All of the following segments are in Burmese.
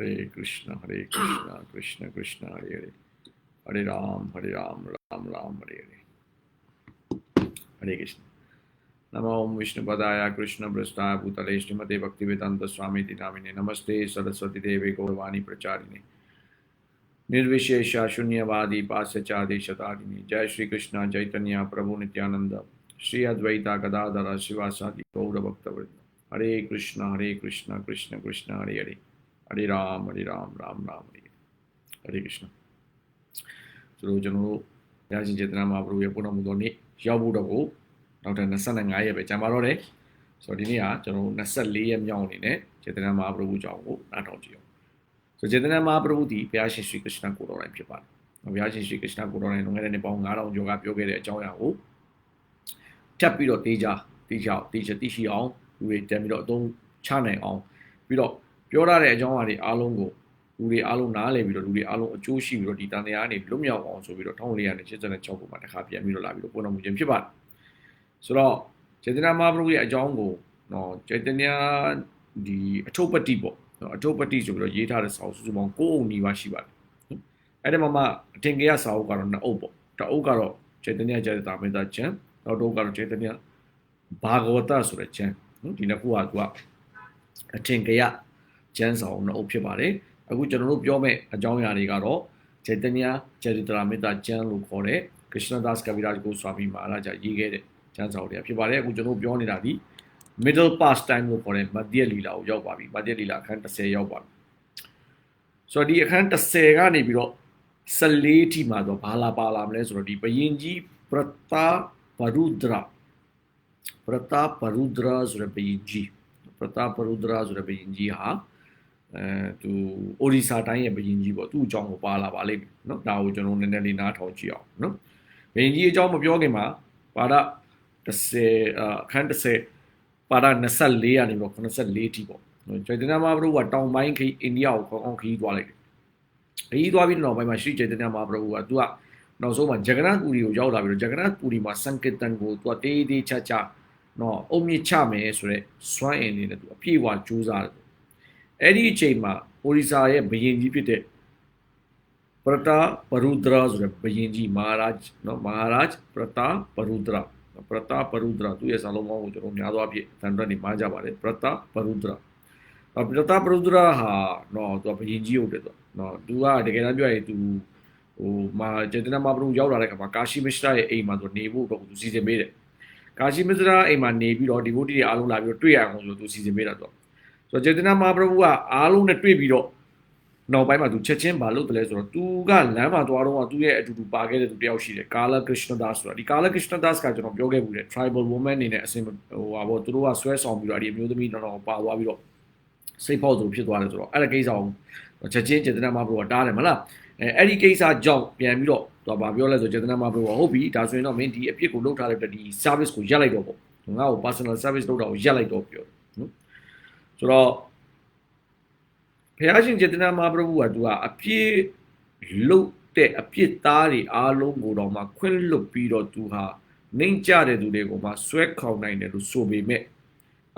हरे कृष्ण हरे कृष्ण कृष्ण कृष्ण हरे हरे हरे राम हरे राम राम राम हरे हरे हरे कृष्ण नम ओं विष्णुपदाय कृष्ण भ्रष्टाय भूतले श्रीमते भक्तिवेदांत स्वामी नामिने नमस्ते सरस्वती देवे गौरवाणी प्रचारिणी निर्विशेष शून्यवादी पाश्चादि शतादिनी जय श्री कृष्ण चैतन्य प्रभु नित्यानंद श्री अद्वैता गदाधर शिवासादि गौर भक्तवृंद हरे कृष्ण हरे कृष्ण कृष्ण कृष्ण हरे हरे हरे राम हरे राम राम राम हरे हरे हरे कृष्ण ဆိုတော့ကျွန်တော်တို့ဘုရားရှင်ចេတနာမဟာပရိယေပုဏ္ဏမူတော်နေ့ရောက်ဖို့တော့ကိုနောက်ထပ်25ရက်ပဲကြာပါတော့တယ်ဆိုတော့ဒီနေ့ကကျွန်တော်တို့24ရက်မြောက်အနေနဲ့ចេတနာမဟာပရိယေကြောင့်ကိုနားထောင်ကြည့်အောင် ဆိုကျေတနာမဟာ ప్రభు သည်ဘုရားရှင်ရှိခရစ်နာကိုတော်တိုင်းဖြစ်ပါတယ်။ဘုရားရှင်ရှိခရစ်နာကိုတော်တိုင်းလွန်ခဲ့တဲ့နှစ်ပေါင်း9000ကျော်ကပြောခဲ့တဲ့အကြောင်းအရာကိုဖြတ်ပြီးတော့တေးကြတေးချောက်တေးချတိရှိအောင်လူတွေတန်ပြီးတော့အသုံးချနိုင်အောင်ပြီးတော့ပြောရတဲ့အကြောင်းအရာတွေအားလုံးကိုလူတွေအားလုံးနားလည်ပြီးတော့လူတွေအားလုံးအကျိုးရှိပြီးတော့ဒီတန်တရားနေလွတ်မြောက်အောင်ဆိုပြီးတော့1486ခုမှာတစ်ခါပြန်ပြီးတော့လာပြီးတော့ပုံတော်မူခြင်းဖြစ်ပါတယ်။ဆိုတော့ကျေတနာမဟာ ప్రభు ရဲ့အကြောင်းကိုနော်ကျေတနာဒီအထုပ်ပတိပေါ့ အထုပ်ပတိဆိုပြီးတော့ရေးထားတဲ့စာအုပ်စုစုပေါင်း9အုပ်နီးပါးရှိပါတယ်အဲ့ဒီမှာမှအတင်ကရစာအုပ်ကတော့2အုပ်ပေါ့တအုပ်ကတော့ခြေတနည်းခြေတာမေတ္တာကျမ်းနောက်တော့ကတော့ခြေတနည်းဘာဂဝတဆိုတဲ့ကျမ်းနော်ဒီနှစ်ခုကသူကအတင်ကရကျမ်းစာအုပ်2အုပ်ဖြစ်ပါတယ်အခုကျွန်တော်တို့ပြောမယ့်အကြောင်းအရာတွေကတော့ခြေတနည်းခြေတရာမေတ္တာကျမ်းလို့ခေါ်တဲ့ Krishnadas Kaviraj Goswami မဟာရာဂျာရေးခဲ့တဲ့ကျမ်းစာအုပ်တွေဖြစ်ပါတယ်အခုကျွန်တော်တို့ပြောနေတာဒီ middle past time လို့ခေါ်တဲ့မധ്ယလီလာကိုရောက်ပါပြီမധ്ယလီလာအခန်း30ရောက်ပါပြီဆိုတော့ဒီအခန်း30ကနေပြီးတော့14ထိမှာတော့ဘာလာပါလာမလဲဆိုတော့ဒီဘယင်ကြီးပရတာပရုဒရာပရတာပရုဒရာဆိုတဲ့ဘယင်ကြီးပရတာပရုဒရာဆိုတဲ့ဘယင်ကြီးဟာအဲသူအိုရီစာတိုင်းရဲ့ဘယင်ကြီးပေါ့သူ့အကြောင်းကိုပါလာပါလိမ့်မယ်เนาะဒါကိုကျွန်တော်နည်းနည်းလေးနားထောင်ကြည့်အောင်เนาะဘယင်ကြီးအကြောင်းမပြောခင်မှာပါဒ30အခန်း30 ပါဒ24ရာနေပြီးတော့84ထိပေါ့နော်ကျေတနာမဟာပရုကတောင်ပိုင်းခီးအိန္ဒိယကိုခေါင်းခေါင်းခီးသွားလိုက်တယ်ခီးသွားပြီးတော့နောက်ပိုင်းမှာရှိကျေတနာမဟာပရုကသူကနောက်ဆုံးမှာဂျဂနပူရီကိုရောက်လာပြီးတော့ဂျဂနပူရီမှာစံကတန်ကိုသူကတေးသေးချာချာနော်အုံမြင့်ချမယ်ဆိုတော့စွမ်းအင်နေနဲ့သူအပြည့်အဝကြိုးစားတယ်အဲ့ဒီအချိန်မှာအိုရီစာရဲ့ဘယင်ကြီးဖြစ်တဲ့ပရတာပရုဒရာဆိုတဲ့ဘယင်ကြီးမဟာရာဂျ်နော်မဟာရာဂျ်ပရတာပရုဒရာ ပရတာပရုဒရာသူရဲ့စာလုံးပေါင်းကိုကျွန်တော်များသောအားဖြင့်တန်တွက်နေမှာကြပါတယ်ပရတာပရုဒရာအပရတာပရုဒရာဟာနော်သူကဘယင်ကြီးဟုတ်တယ်သူနော်သူကတကယ်တမ်းပြောရရင်သူဟိုမာကျေတနာမပရုရောက်လာတဲ့ခါမှာကာရှိမစ္စရာရဲ့အိမ်မှာသူနေဖို့တော့သူစီစဉ်ပေးတယ်ကာရှိမစ္စရာအိမ်မှာနေပြီးတော့ဒီဗုဒ္ဓတွေအားလုံးလာပြီးတော့တွေ့ရအောင်ဆိုသူစီစဉ်ပေးတာသူဆိုတော့ကျေတနာမပရုကအားလုံးနဲ့တွေ့ပြီးတော့ နောက်ပိုင်းမှာသူချက်ချင်းဘာလုပ်တယ်လဲဆိုတော့သူကလမ်းမှာသွားတော့သူ့ရဲ့အတူတူပါခဲ့တဲ့သူတယောက်ရှိတယ်ကာလာကရစ်နဒါဆိုတာဒီကာလာကရစ်နဒါကကျွန်တော်ပြောခဲ့ဘူးလေ tribal woman အနေနဲ့အစင်ဟိုဟာပေါ့သူတို့ကဆွဲဆောင်ပြီးတော့ဒီအမျိုးသမီးတော်တော်ပါသွားပြီးတော့စိတ်ဖောက်သူဖြစ်သွားတယ်ဆိုတော့အဲ့ဒါကိစ္စကိုချက်ချင်းចេတနာမဘရောတားတယ်မလားအဲအဲ့ဒီကိစ္စကြောင့်ပြန်ပြီးတော့သူကပြောလဲဆိုចេတနာမဘရောဟုတ်ပြီဒါဆိုရင်တော့မင်းဒီအပြစ်ကိုလုပ်ထားတဲ့ဒီ service ကိုရပ်လိုက်တော့ပေါ့ငါ့ကို personal service လုပ်တာကိုရပ်လိုက်တော့ပြောနော်ဆိုတော့ ဘုရားရှင်ចេတနာမဟာပရဗုကသူကအပြည့်လုတ်တဲ့အပြစ်သားတွေအားလုံးကိုတော့မှခွင့်လွတ်ပြီးတော့သူဟာနှိမ့်ကြတဲ့သူတွေကိုမှဆွဲခေါင်နိုင်တယ်လို့ဆိုပေမဲ့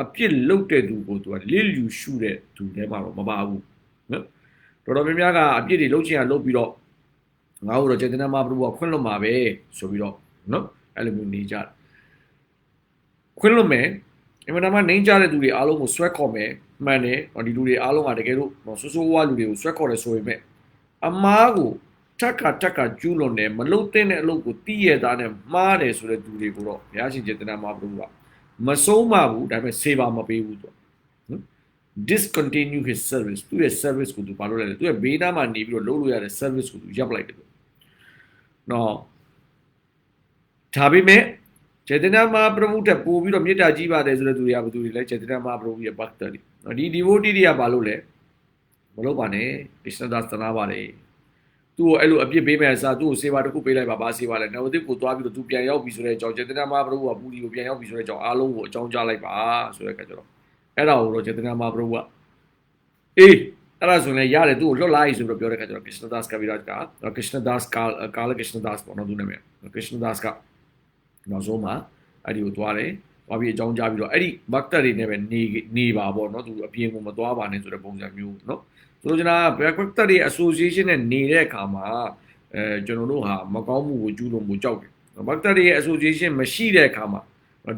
အပြစ်လုတ်တဲ့သူကိုသူကလစ်လျူရှုတဲ့သူတွေမှတော့မပါဘူးနော်တော်တော်များများကအပြစ်တွေလုတ်ချင်ရလုတ်ပြီးတော့ငါ့ကိုတော့ចេတနာမဟာပရဗုကခွင့်လွတ်မှာပဲဆိုပြီးတော့နော်အဲ့လိုမျိုးနေကြတယ်ခွင့်လွတ်မယ်အမှန်တမ်းနှိမ့်ကြတဲ့သူတွေအားလုံးကိုဆွဲခေါ်မယ် မှန်တယ်ဒီလူတွေအားလုံးကတကယ်လို့ဆိုးဆိုးဝါးလူတွေကိုဆွဲခေါ်တယ်ဆိုပေမဲ့အမားကိုထက်ခါထက်ခါကျူးလွန်တယ်မလုံတဲ့တဲ့အလုပ်ကိုတီးရတာနဲ့မှားတယ်ဆိုတဲ့သူတွေကိုတော့ဘုရားရှင်ကျေတနာမှာဘုရားမဆုံးမဘူးဒါပေမဲ့ save မပေးဘူးသူနော် discontinue his service သူရဲ့ service ကိုသူဘာလုပ်လဲသူရဲ့ဘေးနားမှာနေပြီးတော့လုပ်လို့ရတဲ့ service ကိုသူရပ်လိုက်တယ်နော်ဒါပေမဲ့ကျေတနာမှာပရမုထက်ပို့ပြီးတော့မေတ္တာကြီးပါတယ်ဆိုတဲ့သူတွေကဘယ်သူတွေလဲကျေတနာမှာပရမုရဲ့ bacteria ဒီ devotee တွေကဘာလို့လဲမလုပ်ပါနဲ့ Krishna das သနာပါတယ်သူ့ကိုအဲ့လိုအပြစ်ပေးမယ်အစားသူ့ကိုစေပါတစ်ခုပေးလိုက်ပါဘာစေပါလဲနဝတိကိုသွားပြီးတော့သူပြန်ရောက်ပြီဆိုတဲ့အကြောင်းចេတနာမဟာပရမုကပူဒီကိုပြန်ရောက်ပြီဆိုတဲ့အကြောင်းအားလုံးကိုအကြောင်းကြားလိုက်ပါဆိုတဲ့အခါကျတော့အဲ့ဒါကိုတော့ចេတနာမဟာပရမုကအေးအဲ့ဒါဆိုရင်လည်းရတယ်သူ့ကိုလွတ်လာပြီဆိုပြီးတော့ပြောတဲ့ခါကျတော့ Krishnadas Kaviraj က Krishnadas ကာကာလ Krishnadas ပေါ့နော်သူနာမည် Krishnadas ကနောက်ဆုံးမှာအဲ့ဒီကိုသွားတယ် သွားပြီးအကြောင်းကြားပြီးတော့အဲ့ဒီ Bhakta တွေနဲ့ပဲနေနေပါပေါ့နော်သူအပြင်ကိုမသွားပါနဲ့ဆိုတဲ့ပုံစံမျိုးနော်ဆိုတော့ကျွန်တော် Bhakta တွေ association နဲ့နေတဲ့အခါမှာအဲကျွန်တော်တို့ဟာမကောင်းမှုကိုကျူးလွန်မှုကြောက်တယ် Bhakta တွေရဲ့ association မရှိတဲ့အခါမှာ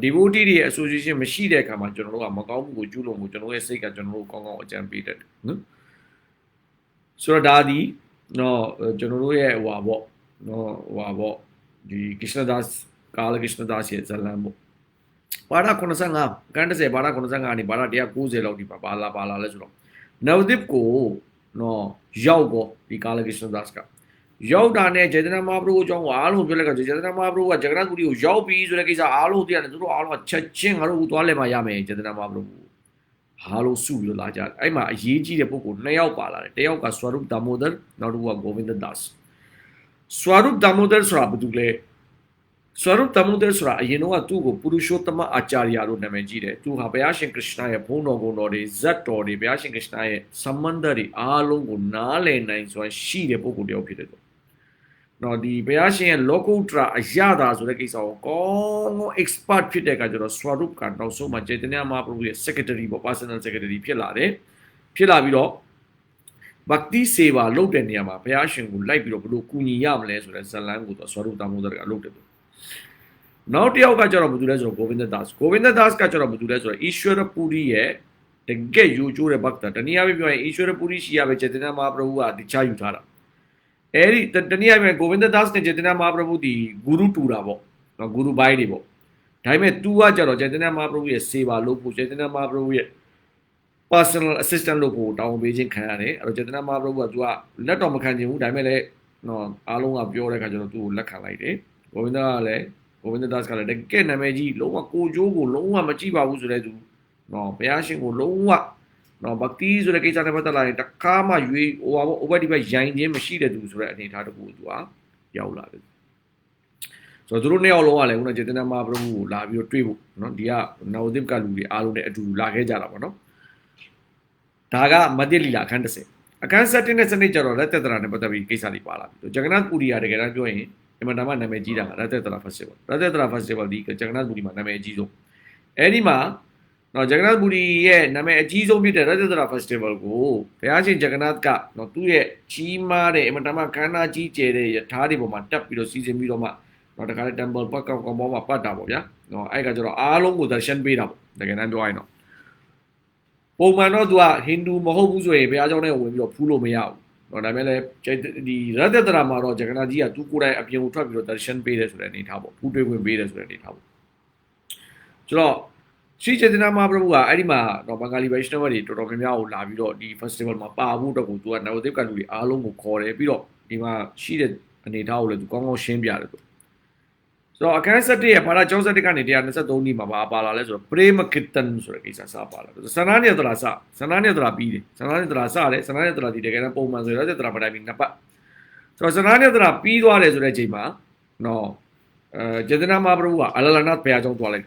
devotee တွေရဲ့ association မရှိတဲ့အခါမှာကျွန်တော်တို့ကမကောင်းမှုကိုကျူးလွန်မှုကျွန်တော်ရဲ့စိတ်ကကျွန်တော်တို့ကောင်းကောင်းအကြံပေးတတ်တယ်နော်ဆိုတော့ဒါဒီနော်ကျွန်တော်တို့ရဲ့ဟိုပါပေါ့နော်ဟိုပါပေါ့ဒီ Krishnadas ကာလ Krishnadas ရဲ့ဇလံပေါ့ ဘာသာ85ကန်း30ဘာသာ85ကနေဘာသာ190လောက်ဒီပါပါလာပါလာလဲဆိုတော့ Navdip ကိုနော်ရောက်တော့ဒီကာလ Krishnadas ကရောက်တာနဲ့ဂျေတနာမဟာပရုအကြောင်းကိုအားလုံးပြောလိုက်ကဂျေတနာမဟာပရုကဂျဂရတ်ဂူရီကိုရောက်ပြီးဆိုတဲ့ကိစ္စအားလုံးသိရတယ်သူတို့အားလုံးချက်ချင်းငါတို့ကသွားလဲမှရမယ်ဂျေတနာမဟာပရုဟာလို့စုပြီးလာကြတယ်အဲ့မှာအရေးကြီးတဲ့ပုဂ္ဂိုလ်နှစ်ယောက်ပါလာတယ်တယောက်က Swarup Damodar နောက်တစ်ခုက Govinda Das Swarup Damodar ဆိုတာဘာတူလဲ Swarup Damodar ဆိုတာအရင်တော့သူ့ကိုပုရုရှောတမအာချာရယာလို့နာမည်ကြီးတယ်သူဟာဘုရားရှင်ကရစ်နာရဲ့ဘုန်းတော်ကုံတော်တွေဇတ်တော်တွေဘုရားရှင်ကရစ်နာရဲ့သမန္တတွေအားလုံးကိုနားလည်နိုင်စွာရှိတဲ့ပုဂ္ဂိုလ်တယောက်ဖြစ်တယ်တော့နော်ဒီဘုရားရှင်ရဲ့လောကုတ္တရာအရသာဆိုတဲ့ကိစ္စကိုကောင်းကောင်း expert ဖြစ်တဲ့အခါကျတော့ Swarup ကနောက်ဆုံးမှာចេတနာမဟာပရုရဲ့ secretary ပေါ့ personal secretary ဖြစ်လာတယ်ဖြစ်လာပြီးတော့ bhakti seva လုပ်တဲ့နေရာမှာဘုရားရှင်ကိုလိုက်ပြီးတော့ဘလို့ကူညီရမလဲဆိုတဲ့ဇလန်းကိုတော့ Swarup Damodar ကလုပ်တယ် နောက်တစ်ယောက်ကကျတော့ဘာတူလဲဆိုတော့ Govinda Das Govinda Das ကကျတော့ဘာတူလဲဆိုတော့ Ishwara Puri ရဲ့တကယ်ယူကျိုးတဲ့ဘက်တာတနည်းအားဖြင့်ပြောရင် Ishwara Puri ရှိရပဲကျေတနာမဟာ ప్రభు ကတခြားယူထားတာအဲ့ဒီတနည်းအားဖြင့် Govinda Das နဲ့ကျေတနာမဟာ ప్రభు ဒီ guru တူတာပေါ့နော် guru ဘိုင်းတွေပေါ့ဒါပေမဲ့ तू ကကျတော့ကျေတနာမဟာ ప్రభు ရဲ့စေပါလို့ဖို့ကျေတနာမဟာ ప్రభు ရဲ့ personal assistant လို့ကိုတောင်းပေးခြင်းခံရတယ်အဲ့တော့ကျေတနာမဟာ ప్రభు က तू ကလက်တော်မခံချင်ဘူးဒါပေမဲ့လည်းနော်အားလုံးကပြောတဲ့အခါကျတော့ तू ကိုလက်ခံလိုက်တယ် Govinda ကလည်း Govinda Das ကလည်းတကယ်နာမည်ကြီးလုံးဝကိုကြိုးကိုလုံးဝမကြည့်ပါဘူးဆိုတဲ့သူနော်ဘုရားရှင်ကိုလုံးဝနော်ဘကီဆိုတဲ့ကိစ္စနဲ့ပတ်သက်လာရင်တခါမှရွေးဟိုပါဘော over ဒီဘက်ရိုင်းခြင်းမရှိတဲ့သူဆိုတဲ့အနေအထားတခုသူကရောက်လာတယ်ဆိုတော့သူတို့နှစ်ယောက်လုံးကလည်းခုနចេတနာမဟာပရုကိုလာပြီးတော့တွေ့ဖို့နော်ဒီကနောဒိပကလူတွေအားလုံးနဲ့အတူတူလာခဲ့ကြတာပေါ့နော်ဒါကမတိလီလာအခန်း30အခန်း7နဲ့စနစ်ကြတော့လက်သက်တရာနဲ့ပတ်သက်ပြီးကိစ္စတွေပါလာပြီဂျဂနတ်ပူရီယာတကယ်တမ်းပြောရင် အမှန်တမ်းနာမည်ကြီးတာရသက်တရာ festival ရသက်တရာ festival ဒီဂျဂနတ်ပူရီမှာနာမည်အကြီးဆုံးအဲ့ဒီမှာနော်ဂျဂနတ်ပူရီရဲ့နာမည်အကြီးဆုံးဖြစ်တဲ့ရသက်တရာ festival ကိုဘုရားရှင်ဂျဂနတ်ကနော်သူ့ရဲ့ကြီးမားတဲ့အမှန်တမ်းခန္ဓာကြီးကျယ်တဲ့ယထာတွေပေါ်မှာတက်ပြီးတော့စီစဉ်ပြီးတော့မှနော်တခါလေ temple ပတ်ကောက်ကောက်ပေါ်မှာပတ်တာပေါ့ဗျာနော်အဲ့ကကျတော့အားလုံးကို darshan ပေးတာပေါ့တကယ်တမ်းပြောရရင်တော့ပုံမှန်တော့သူကဟိန္ဒူမဟုတ်ဘူးဆိုရင်ဘုရားကျောင်းထဲဝင်ပြီးတော့ဖူးလို့မရဘူး တော့ဒါပေမဲ့လည်းဒီရတ္တတရာမှာတော့ဂျဂနာကြီးကသူကိုယ်တိုင်အပြင်ကိုထွက်ပြီးတော့ darshan ပေးတယ်ဆိုတဲ့အနေထားပေါ့ဖူးတွေ့ဝင်ပေးတယ်ဆိုတဲ့အနေထားပေါ့ဆိုတော့ရှိချေတနာမဟာပရုကအဲ့ဒီမှာတော့ဘင်္ဂလီဗိရှနဝတွေတော်တော်များများကိုလာပြီးတော့ဒီ festival မှာပါဖို့အတွက်ကိုသူကနဝဒေဗကလူတွေအားလုံးကိုခေါ်တယ်ပြီးတော့ဒီမှာရှိတဲ့အနေထားကိုလည်းသူကောင်းကောင်းရှင်းပြတယ်သူ ဆိုတော့အခန်း7ရဲ့ဘာသာကျောင်း7ကနေ123နှစ်မှာပါပါလာလဲဆိုတော့ Premkitan ဆိုတဲ့ကိစ္စစပါလာတယ်စန္ဒနေတရာစစန္ဒနေတရာပြီးတယ်စန္ဒနေတရာစတယ်စန္ဒနေတရာဒီတကယ်တော့ပုံမှန်ဆိုရတဲ့တရာပတိုင်းပြီးနှစ်ပတ်ဆိုတော့စန္ဒနေတရာပြီးသွားတယ်ဆိုတဲ့အချိန်မှာနော်အဲကျေတနာမဟာပရုကအလလနတ်ဘုရားကျောင်းသွားလိုက်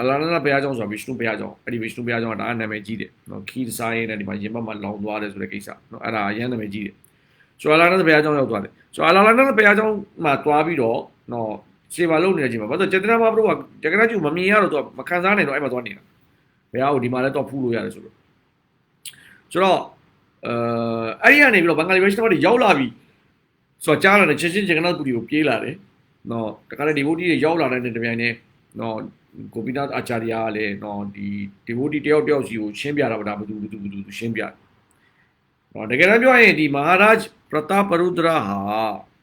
အလလနတ်ဘုရားကျောင်းဆိုတာဗိရှနုဘုရားကျောင်းအဲ့ဒီဗိရှနုဘုရားကျောင်းကဒါနာမည်ကြီးတယ်နော်ခီးဆိုင်နဲ့ဒီမှာရင်ဘတ်မှာလောင်သွားတယ်ဆိုတဲ့ကိစ္စနော်အဲ့ဒါအရင်နာမည်ကြီးတယ်ဆိုတော့အလလနတ်ဘုရားကျောင်းရောက်သွားတယ်ဆိုတော့အလလနတ်ဘုရားကျောင်းမှာသွားပြီးတော့နော် ခြေပါလုံးနေတဲ့အချိန်မှာဘာလို့ကျေတနာမဟာပရုကတကယ်တော့မမြင်ရတော့သူကမခံစားနိုင်တော့အဲ့မှာသွားနေတာဘုရားကိုဒီမှာလည်းတော့ဖူးလို့ရတယ်ဆိုတော့ဆိုတော့အဲအဲ့ဒီကနေပြီးတော့ဘင်္ဂလီဗိရှနုတွေရောက်လာပြီဆိုတော့ကြားလာတယ်ချင်းချင်းဂျင်ကနတ်ပူဒီကိုပြေးလာတယ်နော်တခါလေဒီဘုဒ္ဓတွေရောက်လာတဲ့တပြိုင်တည်းနော်ကိုပိနာအာချာရီယာကလည်းနော်ဒီဒီဘုဒ္ဓတယောက်တယောက်စီကိုရှင်းပြတာပါဒါဘယ်သူဘယ်သူဘယ်သူရှင်းပြတယ်နော်တကယ်တော့ပြောရင်ဒီမဟာရာဂျ်ပရတာပရုဒရာဟာ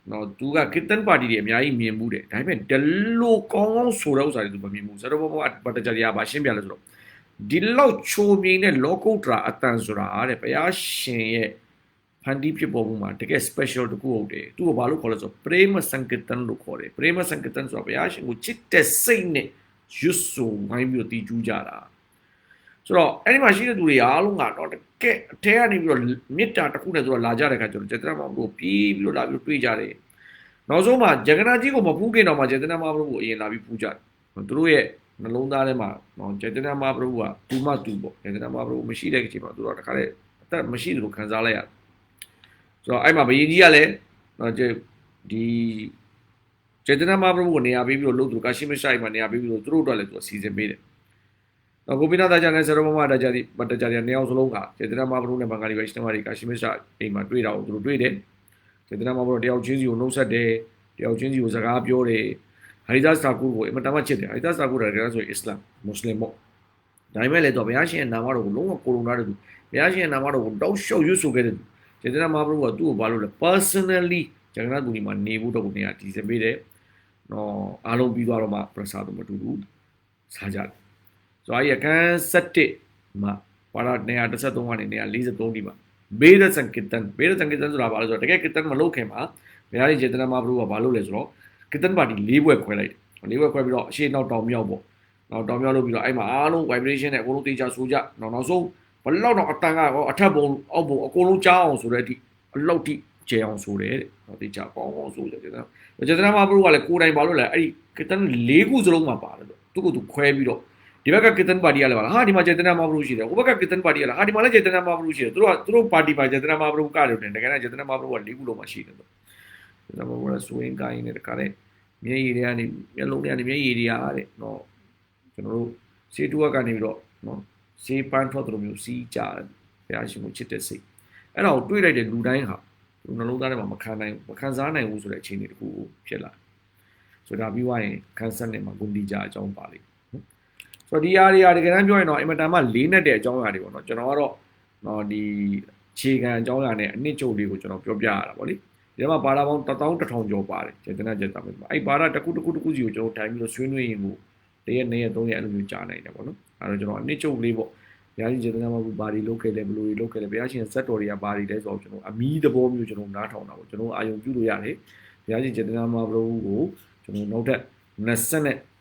နော်သူကကစ်တန်ပါတီတွေအများကြီးမြင်မှုတယ်ဒါပေမဲ့ဒလိုကောင်းကောင်းဆိုတဲ့ဥစ္စာတွေသူမမြင်ဘူးဇရဘောဘောပတ္တကြရီယာဘာရှင်းပြလဲဆိုတော့ဒီလောက်ချိုးမြင်တဲ့လောကုတ္တရာအတန်ဆိုတာတဲ့ဘုရားရှင်ရဲ့ဖန်တီးဖြစ်ပေါ်မှုမှာတကယ် special တခုဟုတ်တယ်သူ့ကိုဘာလို့ခေါ်လဲဆိုတော့ prema sankirtan လို့ခေါ်တယ် prema sankirtan ဆိုတာဘုရားရှင်ကိုချစ်တဲ့စိတ်နဲ့ရွတ်ဆိုဝိုင်းပြီးတော့တည်ကျူးကြတာဆိုတော့အဲ့ဒီမှာရှိတဲ့သူတွေအားလုံးကတော့တ ကဲအထဲကနေပြီးတော့မေတ္တာတစ်ခုနဲ့ဆိုတော့လာကြတဲ့ခါကျတော့ကျေတနာမဘုရားပြီးပြီးတော့လာပြီးတွေ့ကြတယ်နောက်ဆုံးမှာဂျဂနာကြီးကိုမပူးခင်တော့မှကျေတနာမဘုရားကိုအရင်လာပြီးပူးကြတယ်သူတို့ရဲ့နှလုံးသားထဲမှာနော်ကျေတနာမဘုရားကသူမသူပေါ့ကျေတနာမဘုရားမရှိတဲ့အချိန်မှာသူတို့ကတခါလေအသက်မရှိတယ်လို့ခံစားလိုက်ရတယ်ဆိုတော့အဲ့မှာဘယင်ကြီးကလည်းနော်ကျေဒီကျေတနာမဘုရားကိုနေရာပေးပြီးတော့လို့သူကရှိမဆိုင်မှာနေရာပေးပြီးတော့သူတို့တော့လည်းသူအစီအစဉ်ပေးတယ် တော့ကိုပိနာတာကျန်နဲ့ဆရမမတာကြတိပတကြရနေအောင်စလုံးကကျေတနာမဟာပရုနဲ့ဘင်္ဂလီပဲရှင်းမတွေကာရှိမရှိအိမ်မှာတွေ့တာကိုသူတို့တွေ့တယ်ကျေတနာမဟာပရုတယောက်ချင်းစီကိုနှုတ်ဆက်တယ်တယောက်ချင်းစီကိုစကားပြောတယ်ဟာရီဒါစတာကူကိုအင်မတန်မှချစ်တယ်ဟာရီဒါစတာကူကလည်းဆိုအစ္စလာမ်မွတ်စလင်ပေါ့ဒါပေမဲ့လည်းတော့ဘုရားရှင်ရဲ့နာမတော်ကိုလုံးဝကိုရိုနာတဲ့သူဘုရားရှင်ရဲ့နာမတော်ကိုတောက်လျှောက်ရွတ်ဆိုခဲ့တဲ့သူကျေတနာမဟာပရုကသူ့ကိုဘာလို့လဲ personally ဂျဂနာတူဒီမှာနေဖို့တော့ကိုနေရာဒီစင်ပေးတယ်နော်အားလုံးပြီးသွားတော့မှပရစာတော့မတူဘူးစားကြတယ် ဆိုတော့အဲ့ဒီအခန်း7မှာပါလာ133ကနေ143ဒီမှာဘေဒစံကိတန်ဘေဒစံကိတန်ဆိုတာဘာလဲဆိုတော့တကယ်ကိတန်မလုပ်ခင်မှာဘုရားရှင်ကျေတနာမဟာပရုကဘာလို့လဲဆိုတော့ကိတန်ပါတီ၄ဘွဲ့ခွဲလိုက်တယ်၄ဘွဲ့ခွဲပြီးတော့အရှိနောက်တောင်မြောက်ပေါ့နောက်တောင်မြောက်လုပ်ပြီးတော့အဲ့မှာအားလုံး vibration နဲ့အကုန်လုံးတေချာဆိုကြနောက်နောက်ဆုံးဘလောက်တော့အတန်ကတော့အထက်ပုံအောက်ပုံအကုန်လုံးကြားအောင်ဆိုတဲ့အထိအလောက်ထိကျဲအောင်ဆိုတယ်တဲ့ဟောတေချာပေါင်းအောင်ဆိုကြတယ်နော်ကျေတနာမဟာပရုကလည်းကိုယ်တိုင်ဘာလို့လဲအဲ့ဒီကိတန်၄ခုစလုံးမှာပါတယ်လို့သူကသူခွဲပြီးတော့ ဒီဘက်ကကစ်တန်ပါတီကလည်းပါလားဟာဒီမှာကျေတနာမဘရုရှိတယ်ဟိုဘက်ကကစ်တန်ပါတီကလည်းဟာဒီမှာလည်းကျေတနာမဘရုရှိတယ်သူတို့ကသူတို့ပါတီမှာကျေတနာမဘရုကတယ်တယ်တကယ်တော့ကျေတနာမဘရုက၄ခုလုံးမှာရှိတယ်ဆိုကျေတနာမဘရုကစဝင်းကိုင်းနဲ့တခါလေမျက်ရည်တွေကနေမျက်လုံးတွေကနေမျက်ရည်တွေရတဲ့နော်ကျွန်တော်တို့စေတူကနေပြီးတော့နော်စေးပန်းထွက်တယ်မျိုးစီးကြတယ်ဘုရားရှင်ကိုချစ်တဲ့စိတ်အဲ့ဒါကိုတွေးလိုက်တဲ့လူတိုင်းဟာလူနှလုံးသားထဲမှာမခံနိုင်မခံစားနိုင်ဘူးဆိုတဲ့အခြေအနေတစ်ခုဖြစ်လာဆိုတော့ပြီးွားရင်ခန်းဆက်နေမှာဂုဏ်တီကြအကြောင်းပါလိမ့် ဆိုတော့ဒီအရာတွေတကယ်တမ်းပြောရင်တော့အင်မတန်မှလေးနဲ့တဲ့အကြောင်းအရာတွေပေါ့နော်ကျွန်တော်ကတော့တော့ဒီခြေခံအကြောင်းအရာနဲ့အနှစ်ချုပ်လေးကိုကျွန်တော်ပြောပြရတာပေါ့လေဒီမှာဘာသာပေါင်း1000ကျော်ပါတယ်ကျေတနာကျေတာမယ်အဲ့ဘာသာတစ်ခုတစ်ခုတစ်ခုစီကိုကျွန်တော်ထိုင်ပြီးတော့ဆွေးနွေးရင်ကိုတရက်နှစ်ရက်သုံးရက်အဲ့လိုမျိုးကြာနိုင်တယ်ပေါ့နော်အဲ့တော့ကျွန်တော်အနှစ်ချုပ်လေးပေါ့ဘုရားရှင်ကျေတနာမှာဘာတွေလုပ်ခဲ့လဲဘယ်လိုတွေလုပ်ခဲ့လဲဘုရားရှင်ဇက်တော်တွေကဘာတွေလဲဆိုတော့ကျွန်တော်အမီးသဘောမျိုးကျွန်တော်နားထောင်တာပေါ့ကျွန်တော်အာယုံပြုလို့ရတယ်ဘုရားရှင်ကျေတနာမှာဘုရားကိုကျွန်တော်နောက်ထပ်20နဲ့